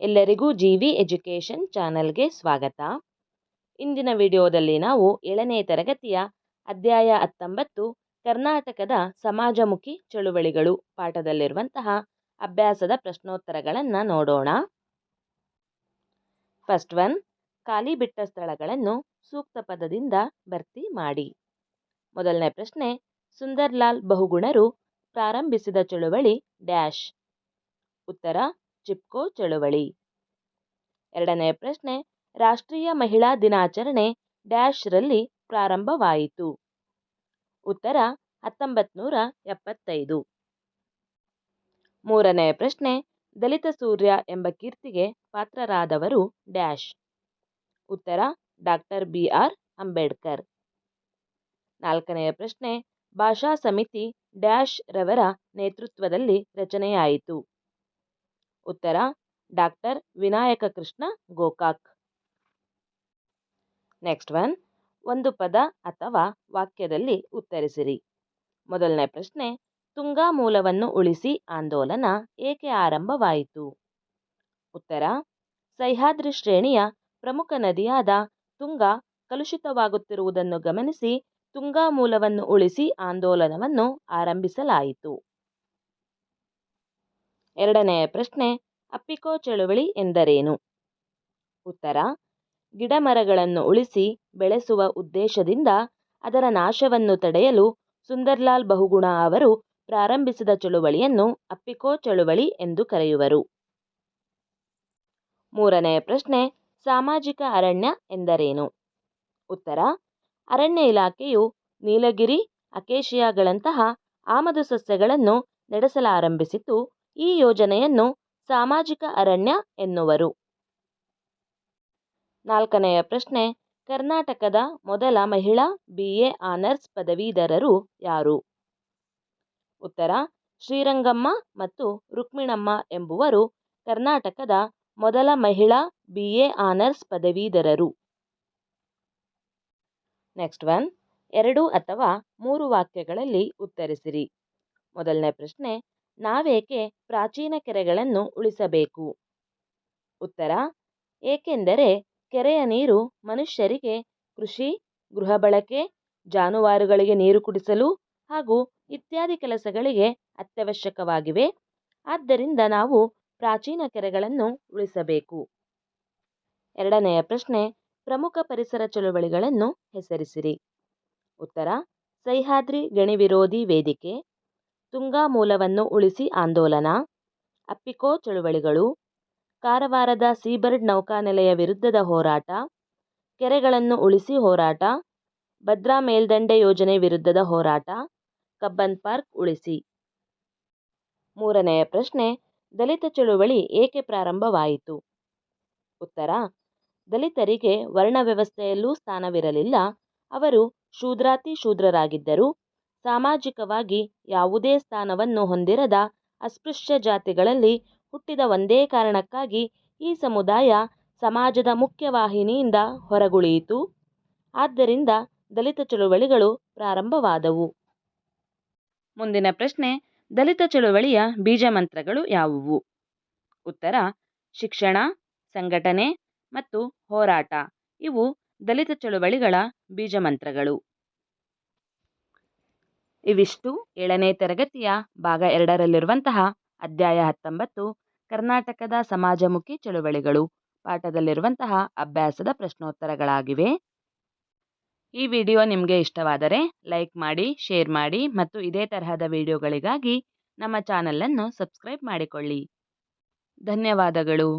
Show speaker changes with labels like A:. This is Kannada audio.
A: ಎಲ್ಲರಿಗೂ ಜಿ ವಿ ಎಜುಕೇಷನ್ ಚಾನಲ್ಗೆ ಸ್ವಾಗತ. ಇಂದಿನ ವಿಡಿಯೋದಲ್ಲಿ ನಾವು ಏಳನೇ ತರಗತಿಯ ಅಧ್ಯಾಯ ಹತ್ತೊಂಬತ್ತು, ಕರ್ನಾಟಕದ ಸಮಾಜಮುಖಿ ಚಳುವಳಿಗಳು ಪಾಠದಲ್ಲಿರುವಂತಹ ಅಭ್ಯಾಸದ ಪ್ರಶ್ನೋತ್ತರಗಳನ್ನು ನೋಡೋಣ. ಫಸ್ಟ್ ಒನ್ ಖಾಲಿ ಬಿಟ್ಟ ಸ್ಥಳಗಳನ್ನು ಸೂಕ್ತ ಪದದಿಂದ ಭರ್ತಿ ಮಾಡಿ. ಮೊದಲನೇ ಪ್ರಶ್ನೆ, ಸುಂದರ್ಲಾಲ್ ಬಹುಗುಣರು ಪ್ರಾರಂಭಿಸಿದ ಚಳುವಳಿ ಡ್ಯಾಶ್. ಉತ್ತರ ಚಿಪ್ಕೋ ಚಳುವಳಿ. ಎರಡನೇ ಪ್ರಶ್ನೆ, ರಾಷ್ಟ್ರೀಯ ಮಹಿಳಾ ದಿನಾಚರಣೆ ಡ್ಯಾಶ್ರಲ್ಲಿ ಪ್ರಾರಂಭವಾಯಿತು. ಉತ್ತರ ಹತ್ತೊಂಬತ್ತು ನೂರ ಎಪ್ಪತ್ತೈದು. ಮೂರನೇ ಪ್ರಶ್ನೆ, ದಲಿತ ಸೂರ್ಯ ಎಂಬ ಕೀರ್ತಿಗೆ ಪಾತ್ರರಾದವರು ಡ್ಯಾಶ್. ಉತ್ತರ, ಡಾಕ್ಟರ್ ಬಿ ಆರ್ ಅಂಬೇಡ್ಕರ್. ನಾಲ್ಕನೆಯ ಪ್ರಶ್ನೆ, ಭಾಷಾ ಸಮಿತಿ ಡ್ಯಾಶ್ ರವರ ನೇತೃತ್ವದಲ್ಲಿ ರಚನೆಯಾಯಿತು. ಉತ್ತರ, doctor Vinayaka Krishna Gokak. Next one, ಒಂದು ಪದ ಅಥವಾ ವಾಕ್ಯದಲ್ಲಿ ಉತ್ತರಿಸಿರಿ. ಮೊದಲನೇ ಪ್ರಶ್ನೆ, ತುಂಗಾ ಮೂಲವನ್ನು ಉಳಿಸಿ ಆಂದೋಲನ ಏಕೆ ಆರಂಭವಾಯಿತು? ಉತ್ತರ, ಸಹ್ಯಾದ್ರಿ ಶ್ರೇಣಿಯ ಪ್ರಮುಖ ನದಿಯಾದ ತುಂಗಾ ಕಲುಷಿತವಾಗುತ್ತಿರುವುದನ್ನು ಗಮನಿಸಿ, ತುಂಗಾ ಮೂಲವನ್ನು ಉಳಿಸಿ ಆಂದೋಲನವನ್ನು ಆರಂಭಿಸಲಾಯಿತು. ಎರಡನೆಯ ಪ್ರಶ್ನೆ, ಅಪ್ಪಿಕೋ ಚಳುವಳಿ ಎಂದರೇನು? ಉತ್ತರ, ಗಿಡಮರಗಳನ್ನು ಉಳಿಸಿ ಬೆಳೆಸುವ ಉದ್ದೇಶದಿಂದ ಅದರ ನಾಶವನ್ನು ತಡೆಯಲು ಸುಂದರ್ಲಾಲ್ ಬಹುಗುಣ ಅವರು ಪ್ರಾರಂಭಿಸಿದ ಚಳುವಳಿಯನ್ನು ಅಪ್ಪಿಕೋ ಚಳುವಳಿ ಎಂದು ಕರೆಯುವರು. ಮೂರನೆಯ ಪ್ರಶ್ನೆ, ಸಾಮಾಜಿಕ ಅರಣ್ಯ ಎಂದರೇನು? ಉತ್ತರ, ಅರಣ್ಯ ಇಲಾಖೆಯು ನೀಲಗಿರಿ, ಅಕೇಶಿಯಾಗಳಂತಹ ಆಮದು ಸಸ್ಯಗಳನ್ನು ನಡೆಸಲಾರಂಭಿಸಿತು ಈ ಯೋಜನೆಯನ್ನು ಸಾಮಾಜಿಕ ಅರಣ್ಯ ಎನ್ನುವರು. ನಾಲ್ಕನೆಯ ಪ್ರಶ್ನೆ, ಕರ್ನಾಟಕದ ಮೊದಲ ಮಹಿಳಾ ಬಿ ಎ ಆನರ್ಸ್ ಪದವೀಧರರು ಯಾರು? ಉತ್ತರ, ಶ್ರೀರಂಗಮ್ಮ ಮತ್ತು ರುಕ್ಮಿಣಮ್ಮ ಎಂಬುವರು ಕರ್ನಾಟಕದ ಮೊದಲ ಮಹಿಳಾ ಬಿ ಎ ಆನರ್ಸ್ ಪದವೀಧರರು. ನೆಕ್ಸ್ಟ್ ಒನ್, ಎರಡು ಅಥವಾ ಮೂರು ವಾಕ್ಯಗಳಲ್ಲಿ ಉತ್ತರಿಸಿರಿ. ಮೊದಲನೇ ಪ್ರಶ್ನೆ ನಾವೇಕೆ ಪ್ರಾಚೀನ ಕೆರೆಗಳನ್ನು ಉಳಿಸಬೇಕು? ಉತ್ತರ, ಏಕೆಂದರೆ ಕೆರೆಯ ನೀರು ಮನುಷ್ಯರಿಗೆ ಕೃಷಿ, ಗೃಹ ಬಳಕೆ, ಜಾನುವಾರುಗಳಿಗೆ ನೀರು ಕುಡಿಸಲು ಹಾಗೂ ಇತ್ಯಾದಿ ಕೆಲಸಗಳಿಗೆ ಅತ್ಯವಶ್ಯಕವಾಗಿವೆ. ಆದ್ದರಿಂದ ನಾವು ಪ್ರಾಚೀನ ಕೆರೆಗಳನ್ನು ಉಳಿಸಬೇಕು. ಎರಡನೆಯ ಪ್ರಶ್ನೆ, ಪ್ರಮುಖ ಪರಿಸರ ಚಳುವಳಿಗಳನ್ನು ಹೆಸರಿಸಿರಿ. ಉತ್ತರ, ಸಹ್ಯಾದ್ರಿ ಗಣಿ ವಿರೋಧಿ ವೇದಿಕೆ. ತುಂಗಾ ಮೂಲವನ್ನು ಉಳಿಸಿ ಆಂದೋಲನ. ಅಪ್ಪಿಕೋ ಚಳುವಳಿಗಳು. ಕಾರವಾರದ ಸೀಬರ್ಡ್ ನೌಕಾನೆಲೆಯ ವಿರುದ್ಧದ ಹೋರಾಟ. ಕೆರೆಗಳನ್ನು ಉಳಿಸಿ ಹೋರಾಟ. ಭದ್ರಾ ಮೇಲ್ದಂಡೆ ಯೋಜನೆ ವಿರುದ್ಧದ ಹೋರಾಟ. ಕಬ್ಬನ್ ಪಾರ್ಕ್ ಉಳಿಸಿ. ಮೂರನೆಯ ಪ್ರಶ್ನೆ, ದಲಿತ ಚಳುವಳಿ ಏಕೆ ಪ್ರಾರಂಭವಾಯಿತು? ಉತ್ತರ, ದಲಿತರಿಗೆ ವರ್ಣ ವ್ಯವಸ್ಥೆಯಲ್ಲೂ ಸ್ಥಾನವಿರಲಿಲ್ಲ. ಅವರು ಶೂದ್ರಾತಿ ಶೂದ್ರರಾಗಿದ್ದರು. ಸಾಮಾಜಿಕವಾಗಿ ಯಾವುದೇ ಸ್ಥಾನವನ್ನು ಹೊಂದಿರದ ಅಸ್ಪೃಶ್ಯ ಜಾತಿಗಳಲ್ಲಿ ಹುಟ್ಟಿದ ಒಂದೇ ಕಾರಣಕ್ಕಾಗಿ ಈ ಸಮುದಾಯ ಸಮಾಜದ ಮುಖ್ಯವಾಹಿನಿಯಿಂದ ಹೊರಗುಳಿಯಿತು. ಆದ್ದರಿಂದ ದಲಿತ ಚಳುವಳಿಗಳು ಪ್ರಾರಂಭವಾದವು. ಮುಂದಿನ ಪ್ರಶ್ನೆ, ದಲಿತ ಚಳುವಳಿಯ ಬೀಜಮಂತ್ರಗಳು ಯಾವುವು? ಉತ್ತರ, ಶಿಕ್ಷಣ, ಸಂಘಟನೆ ಮತ್ತು ಹೋರಾಟ. ಇವು ದಲಿತ ಚಳುವಳಿಗಳ ಬೀಜಮಂತ್ರಗಳು ಇವಿಷ್ಟು ಏಳನೇ ತರಗತಿಯ ಭಾಗ ಎರಡರಲ್ಲಿರುವಂತಹ ಅಧ್ಯಾಯ ಹತ್ತೊಂಬತ್ತು, ಕರ್ನಾಟಕದ ಸಮಾಜಮುಖಿ ಚಳುವಳಿಗಳು. ಪಾಠದಲ್ಲಿರುವಂತಹ ಅಭ್ಯಾಸದ ಪ್ರಶ್ನೋತ್ತರಗಳಾಗಿವೆ. ಈ ವಿಡಿಯೋ ನಿಮಗೆ ಇಷ್ಟವಾದರೆ ಲೈಕ್ ಮಾಡಿ, ಶೇರ್ ಮಾಡಿ ಮತ್ತು ಇದೇ ತರಹದ ವಿಡಿಯೋಗಳಿಗಾಗಿ ನಮ್ಮ ಚಾನಲನ್ನು ಸಬ್ಸ್ಕ್ರೈಬ್ ಮಾಡಿಕೊಳ್ಳಿ. ಧನ್ಯವಾದಗಳು.